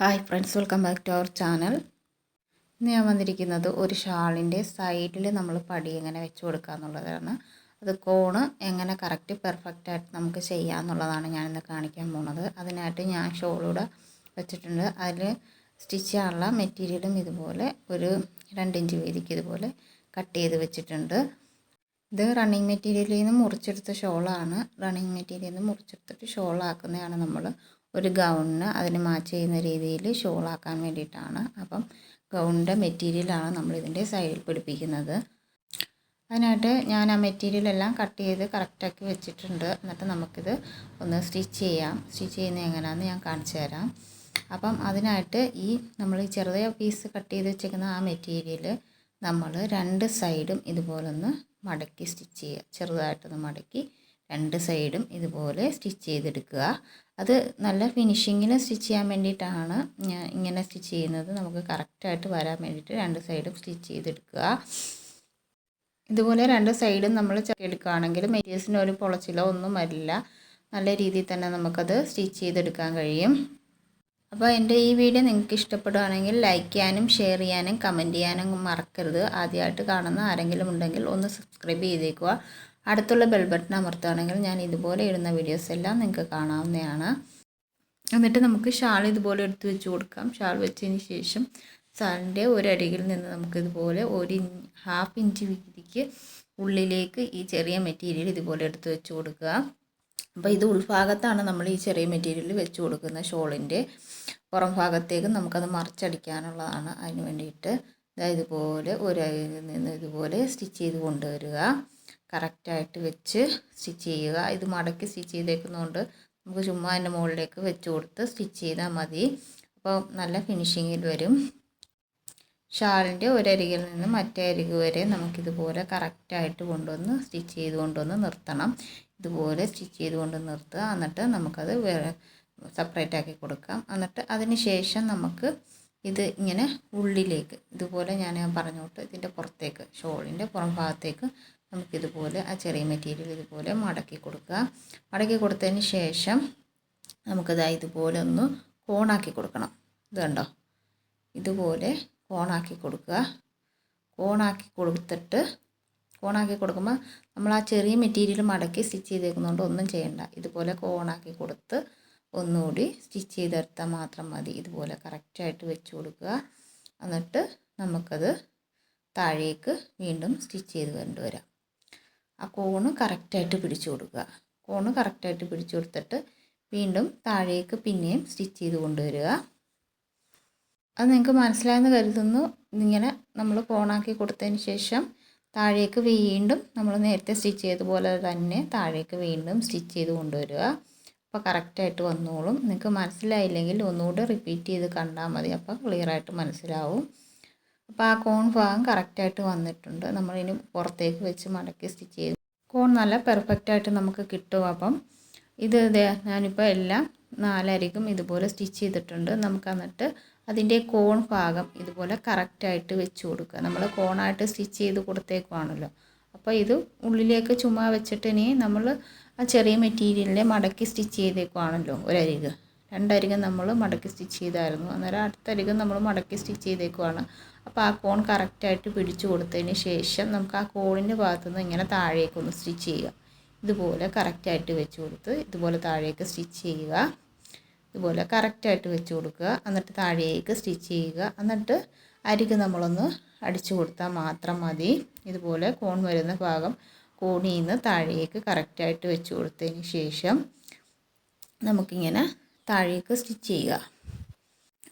Hi friends welcome back to our channel ഇന്ന് ഞാൻ വന്നിരിക്കുന്നത് ഒരു ഷാളിന്റെ സൈഡിൽ നമ്മൾ പടി എങ്ങനെ വെച്ച് കൊടുക്കുക എന്നുള്ളതാണ്. അത് കോണ് എങ്ങനെ കറക്റ്റ് പെർഫെക്റ്റ് ആയിട്ട് നമുക്ക് ചെയ്യാം എന്നുള്ളതാണ് ഞാനിന്ന് കാണിക്കാൻ പോണത്. അതിനായിട്ട് ഞാൻ ഷോളൂടെ വെച്ചിട്ടുണ്ട്. അതിൽ സ്റ്റിച്ച് ചെയ്യാനുള്ള മെറ്റീരിയലും ഇതുപോലെ ഒരു രണ്ടിഞ്ച് വീതിക്ക് ഇതുപോലെ കട്ട് ചെയ്ത് വെച്ചിട്ടുണ്ട്. ഇത് റണ്ണിങ് മെറ്റീരിയലിൽ നിന്ന് മുറിച്ചെടുത്ത ഷോളാണ് റണ്ണിങ് മെറ്റീരിയലിൽ നിന്ന് മുറിച്ചെടുത്തിട്ട് ഷോളാക്കുന്നതാണ് നമ്മൾ ഒരു ഗൗണിന് അതിന് മാച്ച് ചെയ്യുന്ന രീതിയിൽ ഷോളാക്കാൻ വേണ്ടിയിട്ടാണ്. അപ്പം ഗൗണിന്റെ മെറ്റീരിയലാണ് നമ്മൾ ഇതിന്റെ സൈഡിൽ പിടിപ്പിക്കുന്നത്. അതിനായിട്ട് ഞാൻ ആ മെറ്റീരിയലെല്ലാം കട്ട് ചെയ്ത് കറക്റ്റാക്കി വെച്ചിട്ടുണ്ട്. എന്നിട്ട് നമുക്കിത് ഒന്ന് സ്റ്റിച്ച് ചെയ്യാം. സ്റ്റിച്ച് ചെയ്യുന്നത് എങ്ങനെയാണെന്ന് ഞാൻ കാണിച്ചു തരാം. അപ്പം അതിനായിട്ട് ഈ നമ്മൾ ഈ ചെറിയ പീസ് കട്ട് ചെയ്ത് വെച്ചേക്കുന്ന ആ മെറ്റീരിയൽ നമ്മൾ രണ്ട് സൈഡും ഇതുപോലൊന്ന് മടക്കി സ്റ്റിച്ച് ചെയ്യുക. ചെറുതായിട്ടൊന്ന് മടക്കി രണ്ട് സൈഡും ഇതുപോലെ സ്റ്റിച്ച് ചെയ്തെടുക്കുക. അത് നല്ല ഫിനിഷിങ്ങിൽ സ്റ്റിച്ച് ചെയ്യാൻ വേണ്ടിയിട്ടാണ് ഞാൻ ഇങ്ങനെ സ്റ്റിച്ച് ചെയ്യുന്നത്. നമുക്ക് കറക്റ്റായിട്ട് വരാൻ വേണ്ടിയിട്ട് രണ്ട് സൈഡും സ്റ്റിച്ച് ചെയ്തെടുക്കുക. ഇതുപോലെ രണ്ട് സൈഡും നമ്മൾ എടുക്കുകയാണെങ്കിൽ മെറ്റീരിയൽസിന് ഒരു പൊളച്ചിലോ ഒന്നും വരില്ല. നല്ല രീതിയിൽ തന്നെ നമുക്കത് സ്റ്റിച്ച് ചെയ്തെടുക്കാൻ കഴിയും. അപ്പോൾ എന്റെ ഈ വീഡിയോ നിങ്ങൾക്ക് ഇഷ്ടപ്പെടുകയാണെങ്കിൽ ലൈക്ക് ചെയ്യാനും ഷെയർ ചെയ്യാനും കമന്റ് ചെയ്യാനും മറക്കരുത്. ആദ്യമായിട്ട് കാണുന്ന ആരെങ്കിലും ഉണ്ടെങ്കിൽ ഒന്ന് സബ്സ്ക്രൈബ് ചെയ്തേക്കുക. അടുത്തുള്ള ബെൽബട്ടൺ അമർത്തുകയാണെങ്കിൽ ഞാൻ ഇതുപോലെ ഇടുന്ന വീഡിയോസ് എല്ലാം നിങ്ങൾക്ക് കാണാവുന്നതാണ്. എന്നിട്ട് നമുക്ക് ഷാൾ ഇതുപോലെ എടുത്ത് വെച്ച് കൊടുക്കാം. ഷാൾ വെച്ചതിന് ശേഷം സാലിന്റെ ഒരരികിൽ നിന്ന് നമുക്കിതുപോലെ ഒരു ഹാഫ് ഇഞ്ച് വീതിക്ക് ഉള്ളിലേക്ക് ഈ ചെറിയ മെറ്റീരിയൽ ഇതുപോലെ എടുത്ത് വെച്ച് കൊടുക്കുക. അപ്പോൾ ഇത് ഉൾഭാഗത്താണ് നമ്മൾ ഈ ചെറിയ മെറ്റീരിയൽ വെച്ച് കൊടുക്കുന്ന ഷോളിന്റെ പുറം ഭാഗത്തേക്ക് നമുക്കത് മറിച്ചടിക്കാനുള്ളതാണ്. അതിന് വേണ്ടിയിട്ട് ഇതുപോലെ ഒരു നിന്ന് ഇതുപോലെ സ്റ്റിച്ച് ചെയ്ത് കൊണ്ടുവരിക. കറക്റ്റായിട്ട് വെച്ച് സ്റ്റിച്ച് ചെയ്യുക. ഇത് മടക്കി സ്റ്റിച്ച് ചെയ്തേക്കുന്നതുകൊണ്ട് നമുക്ക് ചുമ്മാ അതിന്റെ മുകളിലേക്ക് വെച്ച് കൊടുത്ത് സ്റ്റിച്ച് ചെയ്താൽ മതി. അപ്പോൾ നല്ല ഫിനിഷിങ്ങിൽ വരും. ഷാളിന്റെ ഒരരികിൽ നിന്ന് മറ്റേ അരികു വരെ നമുക്കിതുപോലെ കറക്റ്റായിട്ട് കൊണ്ടുവന്ന് സ്റ്റിച്ച് ചെയ്ത് കൊണ്ടുവന്ന് നിർത്തണം. ഇതുപോലെ സ്റ്റിച്ച് ചെയ്ത് കൊണ്ട് നിർത്തുക. എന്നിട്ട് നമുക്കത് സെപ്പറേറ്റ് ആക്കി കൊടുക്കാം. എന്നിട്ട് അതിന് ശേഷം നമുക്ക് ഇത് ഇങ്ങനെ ഉള്ളിലേക്ക് ഇതുപോലെ ഞാൻ പറഞ്ഞോട്ട് ഇതിന്റെ പുറത്തേക്ക് ഷോളിന്റെ പുറം ഭാഗത്തേക്ക് നമുക്കിതുപോലെ ആ ചെറിയ മെറ്റീരിയൽ ഇതുപോലെ മടക്കി കൊടുക്കുക. മടക്കി കൊടുത്തതിന് ശേഷം നമുക്കത് ഇതുപോലെ ഒന്ന് കോണാക്കി കൊടുക്കണം. ഇത് കണ്ടോ? ഇതുപോലെ കോണാക്കി കൊടുക്കുക. കോണാക്കി കൊടുത്തിട്ട് കോണാക്കി കൊടുക്കുമ്പോൾ നമ്മൾ ആ ചെറിയ മെറ്റീരിയൽ മടക്കി സ്റ്റിച്ച് ചെയ്തേക്കുന്നതുകൊണ്ട് ഒന്നും ചെയ്യണ്ട. ഇതുപോലെ കോണാക്കി കൊടുത്ത് ഒന്നുകൂടി സ്റ്റിച്ച് ചെയ്തെടുത്താൽ മാത്രം മതി. ഇതുപോലെ കറക്റ്റായിട്ട് വെച്ച് കൊടുക്കുക. എന്നിട്ട് നമുക്കത് താഴേക്ക് വീണ്ടും സ്റ്റിച്ച് ചെയ്ത് കൊണ്ടുവരാം ആ കോണ് കറക്റ്റായിട്ട് പിടിച്ചു കൊടുക്കുക. കോണ് കറക്റ്റായിട്ട് പിടിച്ചു കൊടുത്തിട്ട് വീണ്ടും താഴേക്ക് പിന്നെയും സ്റ്റിച്ച് ചെയ്ത് കൊണ്ടുവരിക അത് നിങ്ങൾക്ക് മനസ്സിലായെന്ന് കരുതുന്നു. ഇങ്ങനെ നമ്മൾ കോണാക്കി കൊടുത്തതിന് ശേഷം താഴേക്ക് വീണ്ടും നമ്മൾ നേരത്തെ സ്റ്റിച്ച് ചെയ്ത പോലെ തന്നെ താഴേക്ക് വീണ്ടും സ്റ്റിച്ച് ചെയ്ത് കൊണ്ടുവരിക അപ്പോൾ കറക്റ്റായിട്ട് വന്നോളും. നിങ്ങൾക്ക് മനസ്സിലായില്ലെങ്കിൽ ഒന്നുകൂടെ റിപ്പീറ്റ് ചെയ്ത് കണ്ടാൽ മതി. അപ്പോൾ ക്ലിയറായിട്ട് മനസ്സിലാവും. അപ്പോൾ ആ കോൺ ഭാഗം കറക്റ്റായിട്ട് വന്നിട്ടുണ്ട്. നമ്മളിനി പുറത്തേക്ക് വെച്ച് മടക്കി സ്റ്റിച്ച് ചെയ്ത് കോൺ നല്ല പെർഫെക്റ്റായിട്ട് നമുക്ക് കിട്ടും അപ്പം. ഇത് ഞാനിപ്പോൾ എല്ലാം നാലരികും ഇതുപോലെ സ്റ്റിച്ച് ചെയ്തിട്ടുണ്ട്. നമുക്ക് എന്നിട്ട് അതിന്റെ കോൺ ഭാഗം ഇതുപോലെ കറക്റ്റായിട്ട് വെച്ച് കൊടുക്കുക. നമ്മൾ കോണായിട്ട് സ്റ്റിച്ച് ചെയ്ത് കൊടുത്തേക്കുവാണല്ലോ. അപ്പോൾ ഇത് ഉള്ളിലേക്ക് ചുമ്മാ വെച്ചിട്ട് ഇനി നമ്മൾ ആ ചെറിയ മെറ്റീരിയലിനെ മടക്കി സ്റ്റിച്ച് ചെയ്തേക്കുവാണല്ലോ ഒരരിക് രണ്ടരികം നമ്മൾ മടക്കി സ്റ്റിച്ച് ചെയ്തായിരുന്നു. അന്നേരം അടുത്തരികം നമ്മൾ മടക്കി സ്റ്റിച്ച് ചെയ്തേക്കുവാണ്. അപ്പോൾ ആ കോൺ കറക്റ്റായിട്ട് പിടിച്ചു കൊടുത്തതിന് ശേഷം നമുക്ക് ആ കോണിന്റെ ഭാഗത്തുനിന്ന് ഇങ്ങനെ താഴേക്കൊന്ന് സ്റ്റിച്ച് ചെയ്യുക. ഇതുപോലെ കറക്റ്റായിട്ട് വെച്ച് കൊടുത്ത് ഇതുപോലെ താഴേക്ക് സ്റ്റിച്ച് ചെയ്യുക. ഇതുപോലെ കറക്റ്റായിട്ട് വെച്ച് കൊടുക്കുക. എന്നിട്ട് താഴേക്ക് സ്റ്റിച്ച് ചെയ്യുക. എന്നിട്ട് അരിക് നമ്മളൊന്ന് അടിച്ചു കൊടുത്താൽ മാത്രം മതി. ഇതുപോലെ കോൺ വരുന്ന ഭാഗം കോണിൽ നിന്ന് താഴേക്ക് കറക്റ്റായിട്ട് വെച്ച് കൊടുത്തതിന് ശേഷം നമുക്കിങ്ങനെ താഴേക്ക് സ്റ്റിച്ച് ചെയ്യുക.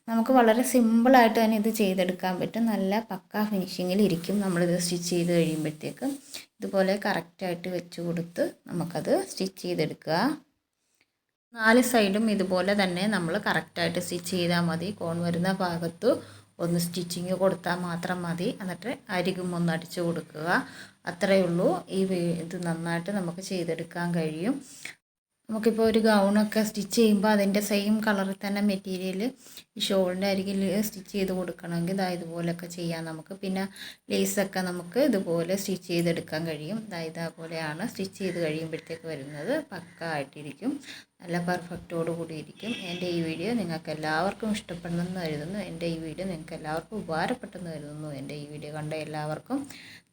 നമുക്ക് വളരെ സിമ്പിളായിട്ട് തന്നെ ഇത് ചെയ്തെടുക്കാൻ പറ്റും. നല്ല പക്ക ഫിനിഷിങ്ങിൽ ഇരിക്കും. നമ്മളിത് സ്റ്റിച്ച് ചെയ്ത് കഴിയുമ്പോഴത്തേക്കും ഇതുപോലെ കറക്റ്റായിട്ട് വെച്ച് കൊടുത്ത് നമുക്കത് സ്റ്റിച്ച് ചെയ്തെടുക്കുക. നാല് സൈഡും ഇതുപോലെ തന്നെ നമ്മൾ കറക്റ്റായിട്ട് സ്റ്റിച്ച് ചെയ്താൽ മതി. കോൺ വരുന്ന ഭാഗത്ത് ഒന്ന് സ്റ്റിച്ചിങ് കൊടുത്താൽ മാത്രം മതി. എന്നിട്ട് അരികും ഒന്ന് അടിച്ചു കൊടുക്കുക. അത്രയേ ഉള്ളൂ. ഈ ഇത് നന്നായിട്ട് നമുക്ക് ചെയ്തെടുക്കാൻ കഴിയും. നമുക്കിപ്പോൾ ഒരു ഗൗണൊക്കെ സ്റ്റിച്ച് ചെയ്യുമ്പോൾ അതിന്റെ സെയിം കളറിൽ തന്നെ മെറ്റീരിയൽ ഈ ഷോളിന്റെ അരികിൽ സ്റ്റിച്ച് ചെയ്ത് കൊടുക്കണമെങ്കിൽ ഇതാ ഇതുപോലെയൊക്കെ ചെയ്യാം നമുക്ക്. പിന്നെ ലേസൊക്കെ നമുക്ക് ഇതുപോലെ സ്റ്റിച്ച് ചെയ്തെടുക്കാൻ കഴിയും. ഇതാ ഇതേപോലെയാണ് സ്റ്റിച്ച് ചെയ്ത് കഴിയുമ്പോഴത്തേക്ക് വരുന്നത്. പക്ക ആയിട്ടിരിക്കും. നല്ല പെർഫെക്റ്റോട് കൂടിയിരിക്കും എന്റെ ഈ വീഡിയോ നിങ്ങൾക്ക് എല്ലാവർക്കും ഇഷ്ടപ്പെടുന്നെന്ന് കരുതുന്നു. എന്റെ ഈ വീഡിയോ നിങ്ങൾക്ക് എല്ലാവർക്കും ഉപകാരപ്പെട്ടെന്ന് കരുതുന്നു. എന്റെ ഈ വീഡിയോ കണ്ട എല്ലാവർക്കും